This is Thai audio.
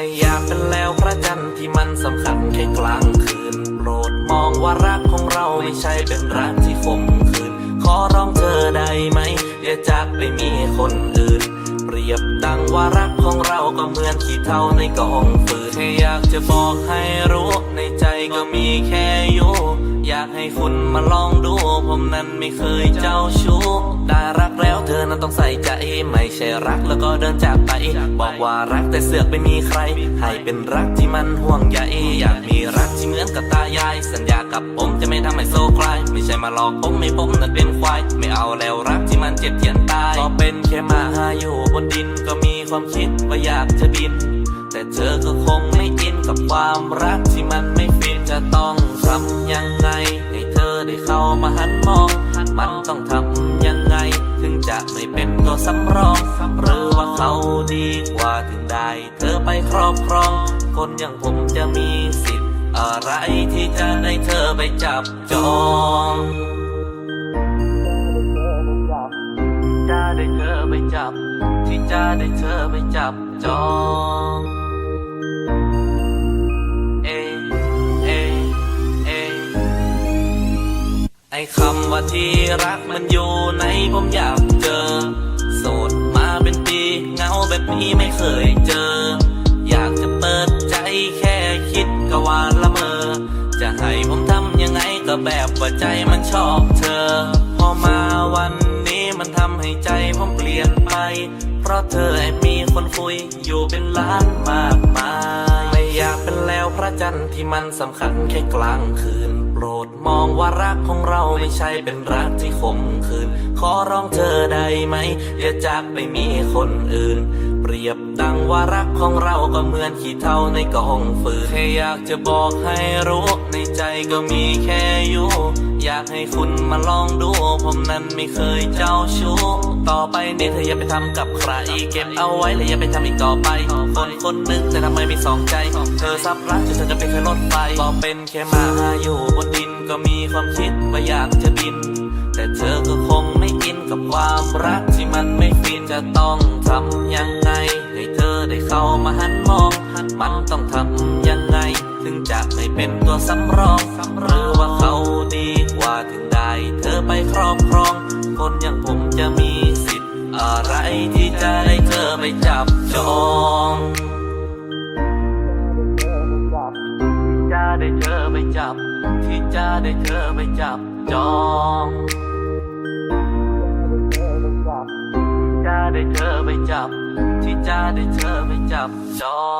ไม่อยากเป็นแล้วพระจันทร์ที่มันสำคัญแค่กลางคืน โปรดมองว่ารักของเราไม่ใช่เป็นรักที่ขมขืน ขอร้องเธอได้ไหม อย่าจากไปมีคนอื่น เปรียบดังว่ารัก เราก็เหมือนขี้เท่าในกองฟืนแค่อยากจะบอกให้รู้ในใจก็มีแค่อยู่อยากให้คุณมาลองดู ผมนั้นไม่เคยเจ้าชู้ได้รักแล้วเธอนั้นต้องใส่ใจไม่ใช่รักแล้วก็เดินจากไป บอกว่ารักแต่เสือกไม่มีใคร ให้เป็นรักที่มันห่วงใยอยากมีรักที่เหมือนกับตายาย สัญญากับผมจะไม่ทำให้โซคลายไม่ใช่มาหลอกผมไม่ผมนั้นเป็นควาย ไม่เอาแล้วรักที่มันเจ็บเจียนตายก็เป็นแค่มาหาอยู่บนดินก็มี ความคิดว่าอยากจะบิน แต่เธอก็คงไม่อินกับความรักที่มันไม่ฟินจะต้องทำยังไง ให้เธอได้เข้ามาหันมอง มันต้องทำยังไง ถึงจะไม่เป็นตัวสำรองหรือว่าเขาดีกว่าถึงได้เธอไปครอบครอง คนอย่างผมจะมีสิทธิ์อะไรที่จะได้เธอไปจับจอง ได้เธอไปจับ ที่จะได้เธอไปจับจองเอเอเอไอคำว่าที่รักมันอยู่ในผมอยากเจอ โสดมาเป็นปีเงาแบบนี้ไม่เคยเจอ อยากจะเปิดใจแค่คิดก็วานละเมอ จะให้ผมทำยังไงก็แบบว่าใจมันชอบเธอ พอมาวัน มันทำให้ใจผมเปลี่ยนไป เพราะเธอแอบมีคนคุยอยู่เป็นล้านมากมาย ไม่อยากเป็นแล้วพระจันทร์ที่มันสำคัญแค่กลางคืน โปรดมองว่ารักของเราไม่ใช่เป็นรักที่ขมขื่นขอร้องเธอได้ไหม อย่าจากไปมีคนอื่น เปรียบดังว่ารักของเราก็เหมือนขี้เท่าในกองฟืนแค่อยากจะบอกให้รู้ ในใจก็มีแค่อยู่ากให้คุณมาลองดู ผมนั้นไม่เคยเจ้าชู้ ต่อไปนี้เธออย่าไปทำกับใคร เก็บเอาไว้และอย่าไปทำอีกต่อไป คนคนหนึงแต่ทำไมมีสองใจ เธอซับรักจนเธอจะเป็นแค่รถไฟก็เป็นแค่มาอยู่บนดินก็มีความคิดว่าอยากจะบิน แต่เธอก็คงไม่อินกับความรักที่มันไม่ฟินจะต้องทำยังไงให้เธอได้เข้ามาหันมอง มันต้องทำยังไง ถึงจะไม่เป็นตัวสำรองหรือว่าเขา ไปครอบครอง คนอย่างผมจะมีสิทธิ์ อะไรที่จะได้เธอไปจับจองจะได้เธอไปจับ ที่จะได้เธอไปจับจองจะได้เธอไปจับ ที่จะได้เธอไปจับจอง